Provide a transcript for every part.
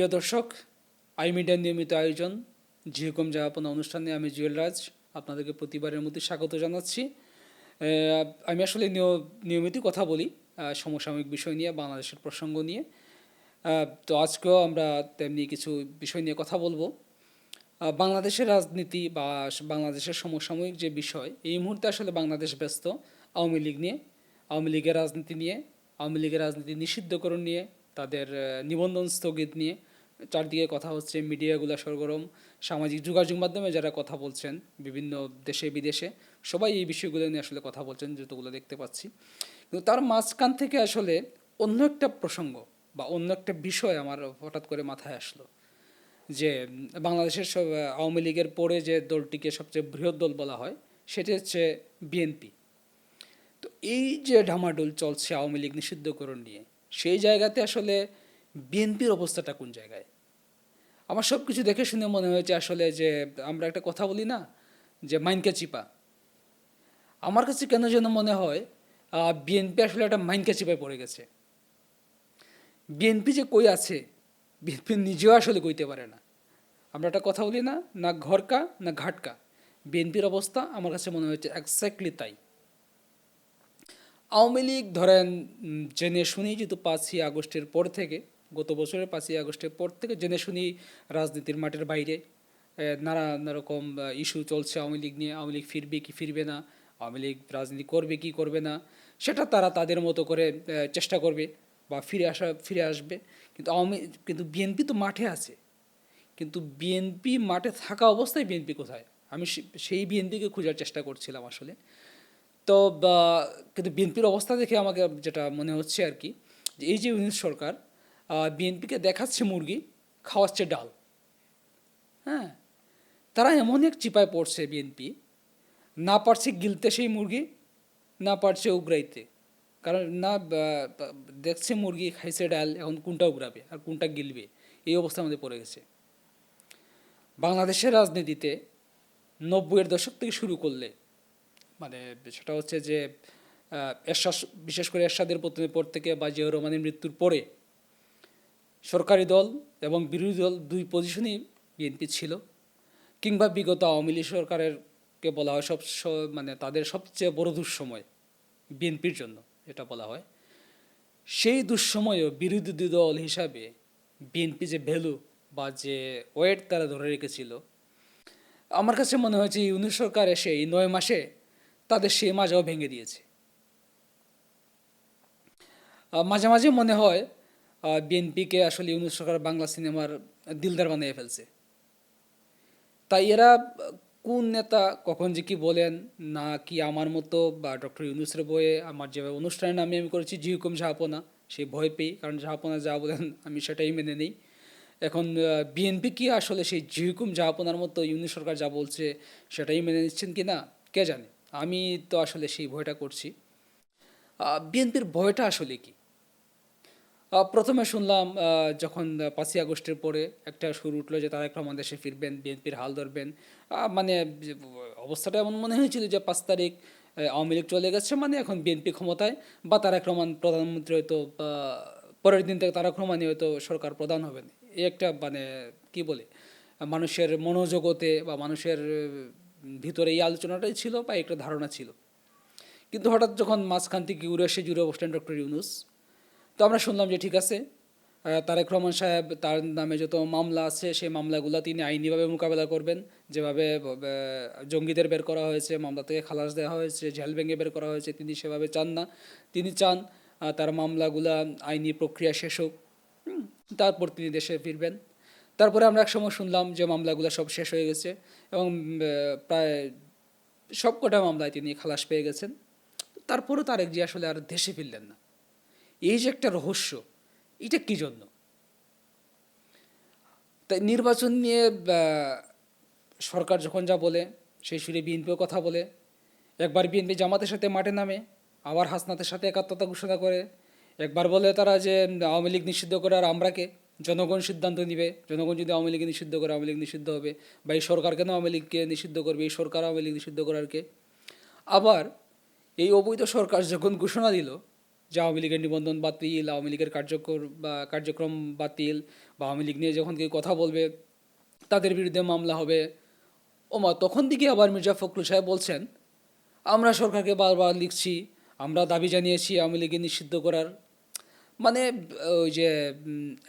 প্রিয় দর্শক, আই মিডিয়ার নিয়মিত আয়োজন জিহুকম জাহাপনা অনুষ্ঠানে আমি জুয়েল রাজ আপনাদেরকে প্রতিবারের মধ্যে স্বাগত জানাচ্ছি। আমি আসলে নিয়- নিয়মিতই কথা বলি সমসাময়িক বিষয় নিয়ে, বাংলাদেশের প্রসঙ্গ নিয়ে। তো আজকেও আমরা তেমনি কিছু বিষয় নিয়ে কথা বলব। বাংলাদেশের রাজনীতি বা বাংলাদেশের সমসাময়িক যে বিষয়, এই মুহূর্তে আসলে বাংলাদেশ ব্যস্ত, আওয়ামী লীগ নিয়ে, আওয়ামী লীগের রাজনীতি নিয়ে, আওয়ামী লীগের রাজনীতি নিষিদ্ধকরণ নিয়ে, তাদের নিবন্ধন স্থগিত নিয়ে চারদিকে কথা হচ্ছে, মিডিয়াগুলো সরগরম, সামাজিক যোগাযোগ মাধ্যমে যারা কথা বলছেন, বিভিন্ন দেশে, বিদেশে, সবাই এই বিষয়গুলো নিয়ে আসলে কথা বলছেন, যতগুলো দেখতে পাচ্ছি। কিন্তু তার মাঝখান থেকে আসলে অন্য একটা প্রসঙ্গ বা অন্য একটা বিষয় আমার হঠাৎ করে মাথায় আসলো। যে, বাংলাদেশের সব, আওয়ামী লীগের পরে যে দলটিকে সবচেয়ে বৃহৎ দল বলা হয়, সেটি হচ্ছে বিএনপি। তো এই যে ঢামাডোল চলছে আওয়ামী লীগ নিষিদ্ধকরণ নিয়ে, সেই জায়গাতে আসলে বিএনপির অবস্থাটা কোন জায়গায়? আমার সব কিছু দেখে শুনে মনে হয়েছে আসলে যে আমরা একটা কথা বলি না, যে মাইনকা চিপা। আমার কাছে কেন যেন মনে হয় বিএনপি আসলে একটা মাইনকা চিপায় পড়ে গেছে। বিএনপি যে কই আছে বিএনপি নিজেও আসলে কইতে পারে না। আমরা একটা কথা বলি না না ঘরকা, না ঘাটকা। বিএনপির অবস্থা আমার কাছে মনে হয়েছে এক্স্যাক্টলি তাই। আওয়ামী লীগ ধরেন জেনে শুনেই যেহেতু পাঁচই আগস্টের পর থেকে গত বছরের পাঁচই আগস্টের পর থেকে জেনে শুনি রাজনীতির মাঠের বাইরে নানান রকম ইস্যু চলছে আওয়ামী লীগ নিয়ে, আওয়ামী লীগ ফিরবে কি ফিরবে না, আওয়ামী লীগ রাজনীতি করবে কি করবে না, সেটা তারা তাদের মতো করে চেষ্টা করবে বা ফিরে আসা, ফিরে আসবে। কিন্তু আওয়ামী, কিন্তু বিএনপি তো মাঠে আছে। কিন্তু বিএনপি মাঠে থাকা অবস্থায় বিএনপি কোথায়? আমি সেই বিএনপিকে খোঁজার চেষ্টা করছিলাম আসলে। তো কিন্তু বিএনপির অবস্থা দেখে আমাকে যেটা মনে হচ্ছে আর কি, যে এই যে ইউনিট সরকার বিএনপিকে দেখাচ্ছে মুরগি, খাওয়াচ্ছে ডাল। হ্যাঁ তারা এমন এক চিপায় পড়ছে বিএনপি না পারছে গিলতে সেই মুরগি, না পারছে উগরাইতে। কারণ না দেখছে মুরগি খাইছে ডাল, এখন কোনটা উগরাবে আর কোনটা গিলবে? এই অবস্থার আমাদের পড়ে গেছে। বাংলাদেশের রাজনীতিতে নব্বইয়ের দশক থেকে শুরু করলে মানে সেটা হচ্ছে যে এরশাদ, বিশেষ করে এরশাদের পতনের পর থেকে বা জিয়াউর রহমানের মৃত্যুর পরে সরকারি দল এবং বিরোধী দল দুই পজিশনই বিএনপি ছিল, কিংবা বিগত আওয়ামী লীগ সরকারের কে বলা হয় সব মানে তাদের সবচেয়ে বড় দুঃসময় বিএনপির জন্য এটা বলা হয়। সেই দুঃসময়েও বিরোধী দল হিসাবে বিএনপি যে ভ্যালু বা যে ওয়েট তারা ধরে রেখেছিল, আমার কাছে মনে হয়েছে ইউনিট সরকার এসে এই নয় মাসে তাদের সেই মাজাও ভেঙে দিয়েছে। মাঝে মাঝে মনে হয় বিএনপিকে আসলে ইউনুস সরকার বাংলা সিনেমার দিলদার বানিয়ে ফেলছে। তাই এরা কোন নেতা কখন যে কি বলেন, না কি আমার মতো বা ডক্টর ইউনুসের বইয়ে আমার যেভাবে অনুষ্ঠানের নামে আমি করেছি জিহুকুম জাহাপনা সেই ভয় পেয়ে, কারণ জাহাপনা যা বলেন আমি সেটাই মেনে নিই। এখন বিএনপি কি আসলে সেই জিহুকুম জাহাপনার মতো ইউনিট সরকার যা বলছে সেটাই মেনে নিচ্ছেন কি না, কে জানে? আমি তো আসলে সেই ভয়টা করছি। বিএনপির ভয়টা আসলে কি? প্রথমে শুনলাম যখন পাঁচই আগস্টের পরে একটা সুর উঠল যে তারেক রহমান দেশে ফিরবেন, বিএনপির হাল ধরবেন। মানে অবস্থাটা এমন মনে হয়েছিল যে পাঁচ তারিখ আওয়ামী লীগ চলে গেছে মানে এখন বিএনপি ক্ষমতায় বা তারেক রহমান প্রধানমন্ত্রী হয়তো পরের দিন থেকে তারেক রহমানই হয়তো সরকার প্রধান হবেন। এই একটা মানে কি বলে, মানুষের মনোজগতে বা মানুষের ভিতরে এই আলোচনাটাই ছিল বা একটা ধারণা ছিল। কিন্তু হঠাৎ যখন মাঝখান থেকে উড়ে এসে জুড়ে বসলেন ডক্টর ইউনুস তো আমরা শুনলাম যে ঠিক আছে তারেক রহমান সাহেব তার নামে যত মামলা আছে, সেই মামলাগুলো তিনি আইনিভাবে মোকাবেলা করবেন। যেভাবে জঙ্গিদের বের করা হয়েছে, মামলা থেকে খালাস দেওয়া হয়েছে, জেল ভেঙে বের করা হয়েছে, তিনি সেভাবে চান না। তিনি চান তার মামলাগুলা আইনি প্রক্রিয়া শেষ হোক। তারপর তিনি দেশে ফিরবেন। তারপরে আমরা এক সময় শুনলাম যে মামলাগুলো সব শেষ হয়ে গেছে এবং প্রায় সবকটা মামলায় তিনি খালাস পেয়ে গেছেন। তারপরেও তারেক জি আসলে আর দেশে ফিরলেন না। এই যে একটা রহস্য, এটা কি জন্য? তাই নির্বাচন নিয়ে সরকার যখন যা বলে, সেই সুরে বিএনপিও কথা বলে। একবার বিএনপি জামাতের সাথে মাঠে নামে, আবার হাসনাতের সাথে একাত্মতা ঘোষণা করে। একবার বলে তারা যে, আওয়ামী লীগ নিষিদ্ধ করে আর আমরাকে জনগণ সিদ্ধান্ত নিবে। জনগণ যদি আওয়ামী লীগ নিষিদ্ধ করে, আওয়ামী লীগ নিষিদ্ধ হবে। বা এই সরকার কেন আওয়ামী লীগকে নিষিদ্ধ করবে? এই সরকার আওয়ামী লীগ নিষিদ্ধ করার কে? আবার এই অবৈধ সরকার যখন ঘোষণা দিল যে আওয়ামী লীগের নিবন্ধন বাতিল, আওয়ামী লীগের কার্যকর, বা কার্যক্রম বাতিল, বা আওয়ামী লীগ নিয়ে যখন কেউ কথা বলবে, তাদের বিরুদ্ধে মামলা হবে। ওমা, তখন দিকে আবার মির্জা ফখরুল সাহেব বলছেন, আমরা সরকারকে বারবার লিখছি, আমরা দাবি জানিয়েছি আওয়ামী লীগকে নিষিদ্ধ করার। মানে ওই যে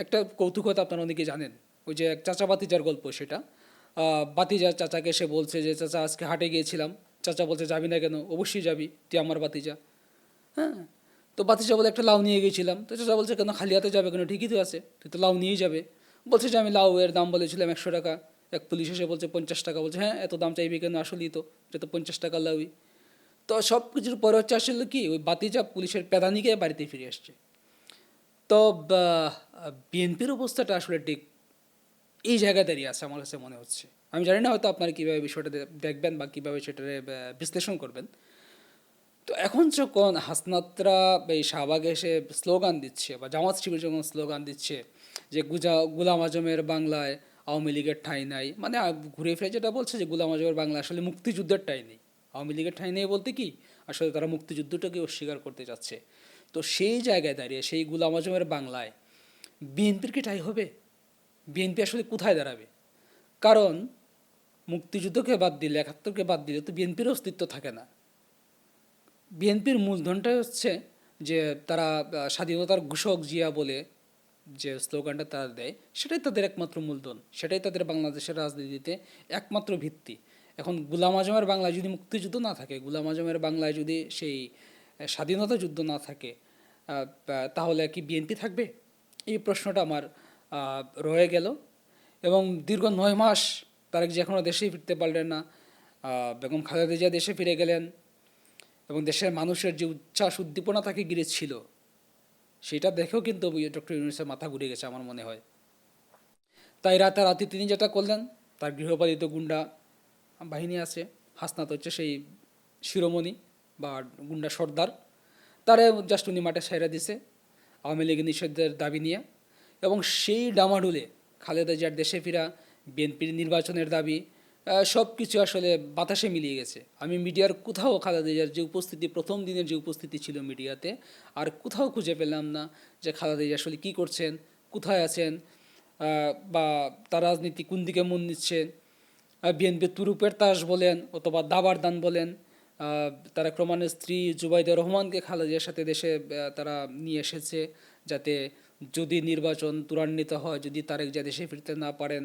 একটা কৌতুকতা আপনারা অনেকে জানেন। ওই যে চাচা বাতিজার গল্প সেটা। বাতিজা চাচাকে সে বলছে যে, চাচা, আজকে হাটে গিয়েছিলাম। চাচা বলছে, যাবি না কেন? অবশ্যই যাবি, তুই আমার বাতিজা হ্যাঁ? তো বাতিজা বলে একটা লাউ নিয়ে গিয়েছিলাম তো চাচা বলছে, কেন? খালি হাতে যাবে কেন? ঠিকই তো আছে। তুই তো লাউ নিয়েই যাবে। বলছে যে, আমি লাউ এর দাম বলেছিলাম একশো টাকা। এক পুলিশ এসে বলছে, পঞ্চাশ টাকা। বলছে হ্যাঁ এত দাম চাইবি কেন? আসলেই তো। এটা তো পঞ্চাশ টাকা লাউই। তো সব কিছুর পরে হচ্ছে আসলে কি, ওই বাতিজা পুলিশের পেদানিকে বাড়িতে ফিরে আসছে। তো বিএনপির অবস্থাটা আসলে ঠিক এই জায়গায় দাঁড়িয়ে আছে আমার কাছে মনে হচ্ছে। আমি জানি না হয়তো আপনারা কীভাবে বিষয়টা দেখবেন বা কীভাবে সেটা বিশ্লেষণ করবেন। তো এখন যখন হাসনাতরা এই শাহবাগে এসে স্লোগান দিচ্ছে বা জামাত শিবির যখন স্লোগান দিচ্ছে যে গুজা, গুলাম আজমের বাংলায় আওয়ামী লীগের ঠাঁই নাই মানে ঘুরে ফিরে যেটা বলছে যে গুলাম আজমের বাংলা আসলে মুক্তিযুদ্ধের ঠাঁই নেই। আওয়ামী লীগের ঠাঁই নেই বলতে কি? আসলে তারা মুক্তিযুদ্ধটাকে অস্বীকার করতে যাচ্ছে। তো সেই জায়গায় দাঁড়িয়ে সেই গুলাম আজমের বাংলায় বিএনপির কি ঠাঁই হবে? বিএনপি আসলে কোথায় দাঁড়াবে? কারণ মুক্তিযুদ্ধকে বাদ দিলে, একাত্তরকে বাদ দিলে তো বিএনপির অস্তিত্ব থাকে না। বিএনপির মূলধনটাই হচ্ছে যে তারা স্বাধীনতার ঘোষক জিয়া বলে যে স্লোগানটা তারা দেয়, সেটাই তাদের একমাত্র মূলধন, সেটাই তাদের বাংলাদেশের রাজনীতিতে একমাত্র ভিত্তি। এখন গুলাম আজমের বাংলায় যদি মুক্তিযুদ্ধ না থাকে, গুলাম আজমের বাংলায় যদি সেই স্বাধীনতা যুদ্ধ না থাকে তাহলে কি বিএনপি থাকবে? এই প্রশ্নটা আমার রয়ে গেল। এবং দীর্ঘ নয় মাস তারেক যে এখনও দেশেই ফিরতে পারলেন না। বেগম খালেদা জিয়া দেশে ফিরে গেলেন। এবং দেশের মানুষের যে উচ্ছ্বাস, উদ্দীপনা তাকে ঘিরে ছিল। সেটা দেখেও কিন্তু ডক্টর ইউনুসের মাথা ঘুরে গেছে আমার মনে হয়। তাই রাতারাতি তিনি যেটা করলেন, তার গৃহপালিত গুন্ডা বাহিনী আছে, হাসনাত হচ্ছে সেই শিরোমণি বা গুন্ডা সর্দার। তারা জাস্ট উনি মাঠে সাইরা দিছে, আওয়ামী লীগ নিষেধের দাবি নিয়ে। এবং সেই ডামাডুলে খালেদা জিয়ার দেশে ফেরা বিএনপির নির্বাচনের দাবি সব কিছু আসলে বাতাসে মিলিয়ে গেছে। আমি মিডিয়ার কোথাও খালেদা জিয়ার যে উপস্থিতি, প্রথম দিনের যে উপস্থিতি ছিল মিডিয়াতে, আর কোথাও খুঁজে পেলাম না যে খালেদা জিয়া আসলে কী করছেন, কোথায় আছেন বা তার রাজনীতি কোন দিকে মন নিচ্ছে বিএনপি তুরুপের তাস বলেন অথবা দাবার দান বলেন তারা ক্রমান্বয়ে স্ত্রী জুবাইদা রহমানকে খালেদার সাথে দেশে তারা নিয়ে এসেছে, যাতে যদি নির্বাচন ত্বরান্বিত হয়, যদি তারেক জিয়া দেশে ফিরতে না পারেন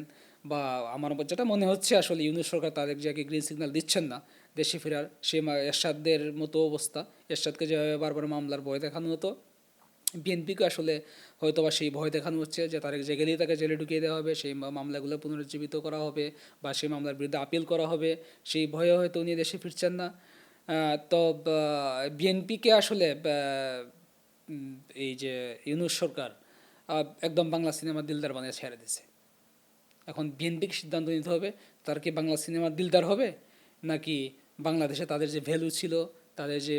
বা আমার যেটা মনে হচ্ছে আসলে ইউনুস সরকার তারেক জিয়াকে গ্রিন সিগন্যাল দিচ্ছেন না, দেশে ফেরার সে এরশাদের মতো অবস্থা, এরশাদকে যেভাবে বারবার মামলার ভয় দেখানো হতো বিএনপিকে আসলে হয়তো বা সেই ভয় দেখানো হচ্ছে যে তারেক যে গেলেই তাকে জেলে ঢুকিয়ে দেওয়া হবে, সেই মামলাগুলো পুনরুজ্জীবিত করা হবে বা সেই মামলার বিরুদ্ধে আপিল করা হবে, সেই ভয়ে হয়তো উনি দেশে ফিরছেন না। তো বিএনপিকে আসলে এই যে ইউনুস সরকার একদম বাংলা সিনেমা দিলদার বানিয়ে ছেড়ে দিছে এখন বিএনপিকে সিদ্ধান্ত নিতে হবে, তার কি বাংলা সিনেমার দিলদার হবে? নাকি বাংলাদেশে তাদের যে ভ্যালু ছিল, তাদের যে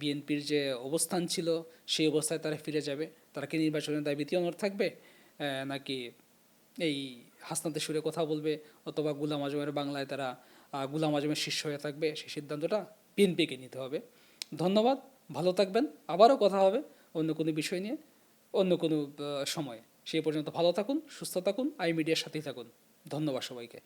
বিএনপির যে অবস্থান ছিল, সেই অবস্থায় তারা ফিরে যাবে? তারা কি নির্বাচনের দাবিতে অনর থাকবে? নাকি এই হাসনাতে সুরে কথা বলবে, অথবা গুলাম আজমের বাংলায় তারা গুলাম আজমের শিষ্য হয়ে থাকবে? সেই সিদ্ধান্তটা বিএনপিকে নিতে হবে। ধন্যবাদ, ভালো থাকবেন, আবারও কথা হবে অন্য কোনো বিষয় নিয়ে, অন্য কোনো সময়ে। সেই পর্যন্ত ভালো থাকুন সুস্থ থাকুন আই মিডিয়ার সাথেই থাকুন। ধন্যবাদ সবাইকে।